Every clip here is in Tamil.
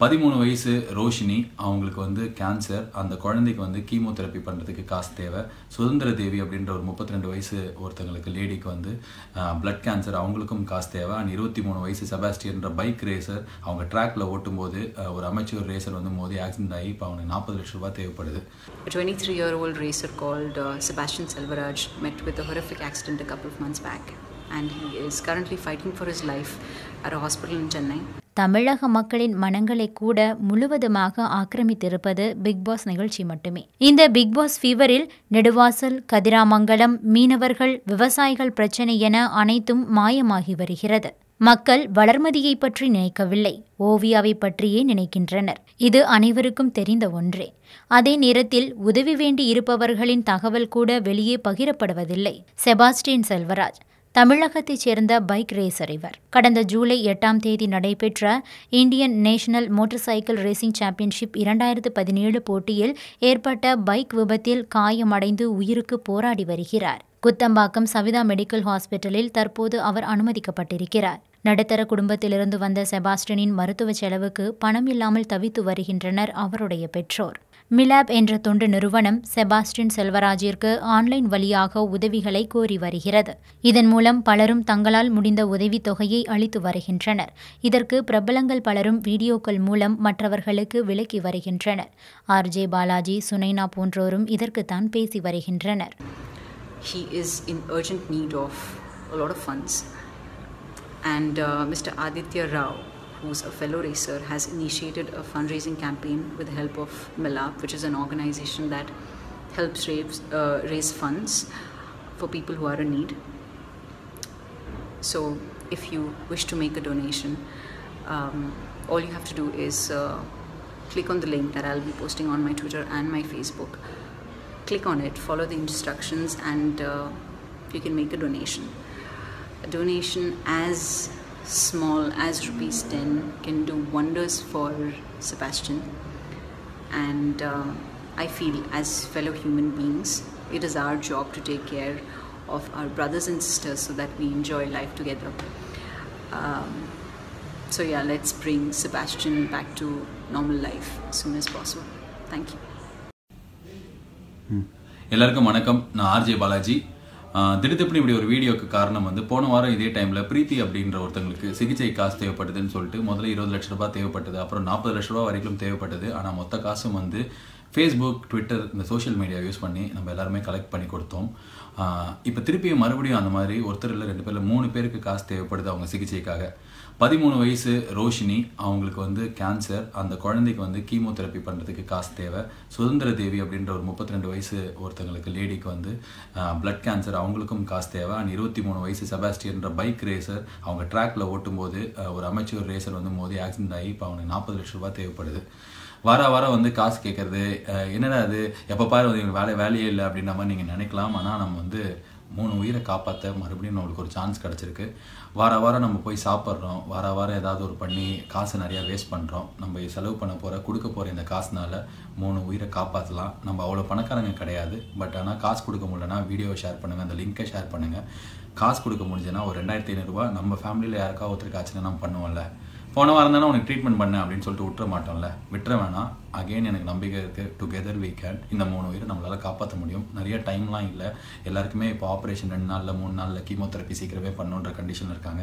பதிமூணு வயசு ரோஷினி அவங்களுக்கு வந்து கேன்சர் அந்த குழந்தைக்கு வந்து கீமோதெரப்பி பண்ணுறதுக்கு காசு தேவை. சுதந்திர தேவி அப்படின்ற ஒரு முப்பத்தி ரெண்டு வயசு ஒருத்தங்களுக்கு லேடிக்கு வந்து பிளட் கேன்சர் அவங்களுக்கும் காசு தேவை. அண்ட் இருபத்தி மூணு வயசு செபாஸ்டியன்ற பைக் ரேசர் அவங்க ட்ராக்ல ஓட்டும்போது ஒரு அமைச்சர் ரேசர் வந்து மோதி ஆக்சிடென்ட் ஆகி இப்போ அவனுக்கு நாற்பது லட்ச ரூபாய் தேவைப்படுது. A 23 year old racer Sebastian Selvaraj met with met with accident horrific months back and he is currently fighting for is life at hospital in Chennai தமிழக மக்களின் மனங்களை கூட முழுவதுமாக ஆக்கிரமித்திருப்பது பிக்பாஸ் நிகழ்ச்சி மட்டுமே. இந்த பிக் பாஸ் ஃபீவரில் நெடுவாசல் கதிராமங்கலம் மீனவர்கள் விவசாயிகள் பிரச்சனை என அனைத்தும் மாயமாகி வருகிறது. மக்கள் வளர்மதியை பற்றி நினைக்கவில்லை ஓவியாவை பற்றியே நினைக்கின்றனர். இது அனைவருக்கும் தெரிந்த ஒன்றே. அதே நேரத்தில் உதவி வேண்டி இருப்பவர்களின் தகவல் கூட வெளியே பகிரப்படுவதில்லை. செபாஸ்டின் செல்வராஜ் தமிழகத்தைச் சேர்ந்த பைக் ரேசர் இவர். கடந்த ஜூலை எட்டாம் தேதி நடைபெற்ற Indian national motorcycle racing championship இரண்டாயிரத்து பதினேழு போட்டியில் ஏற்பட்ட பைக் விபத்தில் காயமடைந்து உயிருக்கு போராடி வருகிறார். குத்தம்பாக்கம் சவிதா மெடிக்கல் ஹாஸ்பிட்டலில் தற்போது அவர் அனுமதிக்கப்பட்டிருக்கிறார். நடுத்தர குடும்பத்திலிருந்து வந்த செபாஸ்டினின் மருத்துவ செலவுக்கு பணம் இல்லாமல் தவித்து வருகின்றனர் அவருடைய பெற்றோர். மிலாப் என்ற தொண்டு நிறுவனம் செபாஸ்டின் செல்வராஜிற்கு ஆன்லைன் வழியாக உதவிகளை கோரி வருகிறது. இதன் மூலம் பலரும் தங்களால் முடிந்த உதவித் தொகையை அளித்து வருகின்றனர். இதற்கு பிரபலங்கள் பலரும் வீடியோக்கள் மூலம் மற்றவர்களுக்கு விளக்கி வருகின்றனர். ஆர்ஜே பாலாஜி சுனைனா போன்றோரும் இதற்குத்தான் பேசி வருகின்றனர். He is in urgent need of a lot of funds, and uh, Mr. Aditya Rao, who's a fellow racer, has initiated a fundraising campaign with the help of Milap, which is an organization that helps raise, uh, raise funds for people who are in need. So, if you wish to make a donation, um, all you have to do is uh, click on the link that I'll be posting on my Twitter and my Facebook. Click on it, follow the instructions, and uh, you can make a donation. A donation as small as rupees 10 can do wonders for Sebastian. And uh, I feel, as fellow human beings, it is our job to take care of our brothers and sisters so that we enjoy life together. Um, so, yeah, let's bring Sebastian back to normal life as soon as possible. Thank you. எல்லாருக்கும் வணக்கம் நான் ஆர்ஜே பாலாஜி ஆஹ் இப்படி ஒரு வீடியோக்கு காரணம் வந்து போன வாரம் இதே டைமில் பிரீத்தி அப்படின்ற ஒருத்தங்களுக்கு சிகிச்சை காசு தேவைப்பட்டதுன்னு சொல்லிட்டு முதல்ல இருபது லட்ச ரூபாய் தேவைப்பட்டது அப்புறம் நாற்பது லட்ச ரூபாய் வரைக்கும் தேவைப்பட்டது. ஆனால் மொத்த காசும் வந்து ஃபேஸ்புக் ட்விட்டர் இந்த சோஷியல் மீடியா யூஸ் பண்ணி நம்ம எல்லாருமே கலெக்ட் பண்ணி கொடுத்தோம். இப்போ திருப்பியும் மறுபடியும் அந்த மாதிரி ஒருத்தர் இல்லை ரெண்டு பேரில் மூணு பேருக்கு காசு தேவைப்படுது அவங்க சிகிச்சைக்காக. பதிமூணு வயசு ரோஷினி அவங்களுக்கு வந்து கேன்சர் அந்த குழந்தைக்கு வந்து கீமோதெரப்பி பண்ணுறதுக்கு காசு தேவை. சுதந்திர தேவி அப்படின்ற ஒரு முப்பத்தி ரெண்டு வயசு ஒருத்தங்களுக்கு லேடிக்கு வந்து பிளட் கேன்சர் அவங்களுக்கும் காசு தேவை. அண்ட் இருபத்தி மூணு வயசு செபாஸ்டியன்ற பைக் ரேசர் அவங்க ட்ராக்ல ஓட்டும்போது போது ஒரு அமைச்சர் ரேசர் வந்து மோதி ஆக்சிடென்ட் ஆகி இப்போ அவனுக்கு நாற்பது லட்ச ரூபாய் தேவைப்படுது. வர வாரம் வந்து காசு கேட்கறது என்னடா அது எப்போ பாரு வந்து இவங்க வேலை வேலையே இல்லை அப்படின்ற மாதிரி நீங்கள் நினைக்கலாம். ஆனால் நம்ம வந்து மூணு உயிரை காப்பாற்ற மறுபடியும் நம்மளுக்கு ஒரு சான்ஸ் கிடச்சிருக்கு. வார வாரம் நம்ம போய் சாப்பிட்றோம். வார வாரம் ஏதாவது ஒரு பண்ணி காசு நிறையா வேஸ்ட் பண்ணுறோம் நம்ம செலவு பண்ண போகிற கொடுக்க போகிற இந்த காசுனால மூணு உயிரை காப்பாற்றலாம் நம்ம அவ்வளோ பணக்காரங்க கிடையாது. பட் ஆனால் காசு கொடுக்க முடியலன்னா வீடியோவை ஷேர் பண்ணுங்கள் அந்த லிங்கை ஷேர் பண்ணுங்கள் காசு கொடுக்க முடிஞ்சதுன்னா ஒரு ரெண்டாயிரத்தி ஐநூறுரூவா நம்ம ஃபேமிலியில் யாருக்கா ஒருத்தருக்கு ஆச்சுன்னா நம்ம பண்ணுவோம்ல. போன வாரம் தானே உனக்கு ட்ரீட்மெண்ட் பண்ணேன் அப்படின்னு சொல்லிட்டு விட்டுற மாட்டோம்ல? விட்டுற வேணாம். அகைன் எனக்கு நம்பிக்கை இருக்குது டுகெதர் வீ கேன் இந்த மூணு உயிரை நம்மளால் காப்பாற்ற முடியும். நிறைய டைம்லாம் இல்லை. எல்லாருக்குமே இப்போ ஆப்ரேஷன் ரெண்டு நாளில் மூணு நாளில் கீமோதெரப்பி சீக்கிரமே பண்ணுன்ற கண்டிஷனில் இருக்காங்க.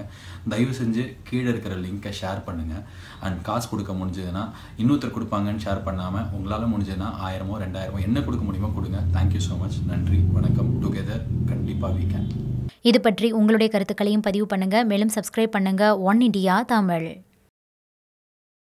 தயவு செஞ்சு கீழே இருக்கிற லிங்கை ஷேர் பண்ணுங்கள் அண்ட் காசு கொடுக்க முடிஞ்சதுன்னா இன்னொருத்தர் கொடுப்பாங்கன்னு ஷேர் பண்ணாமல் உங்களால் முடிஞ்சதுன்னா ஆயிரமோ ரெண்டாயிரமோ என்ன கொடுக்க முடியுமோ கொடுங்க. தேங்க்யூ ஸோ மச் நன்றி வணக்கம். டுகெதர் கண்டிப்பாக வீ கேன் இது பற்றி உங்களுடைய கருத்துக்களையும் பதிவு பண்ணுங்கள் மேலும் சப்ஸ்கிரைப் பண்ணுங்கள் ஒன் இண்டியா தமிழ்.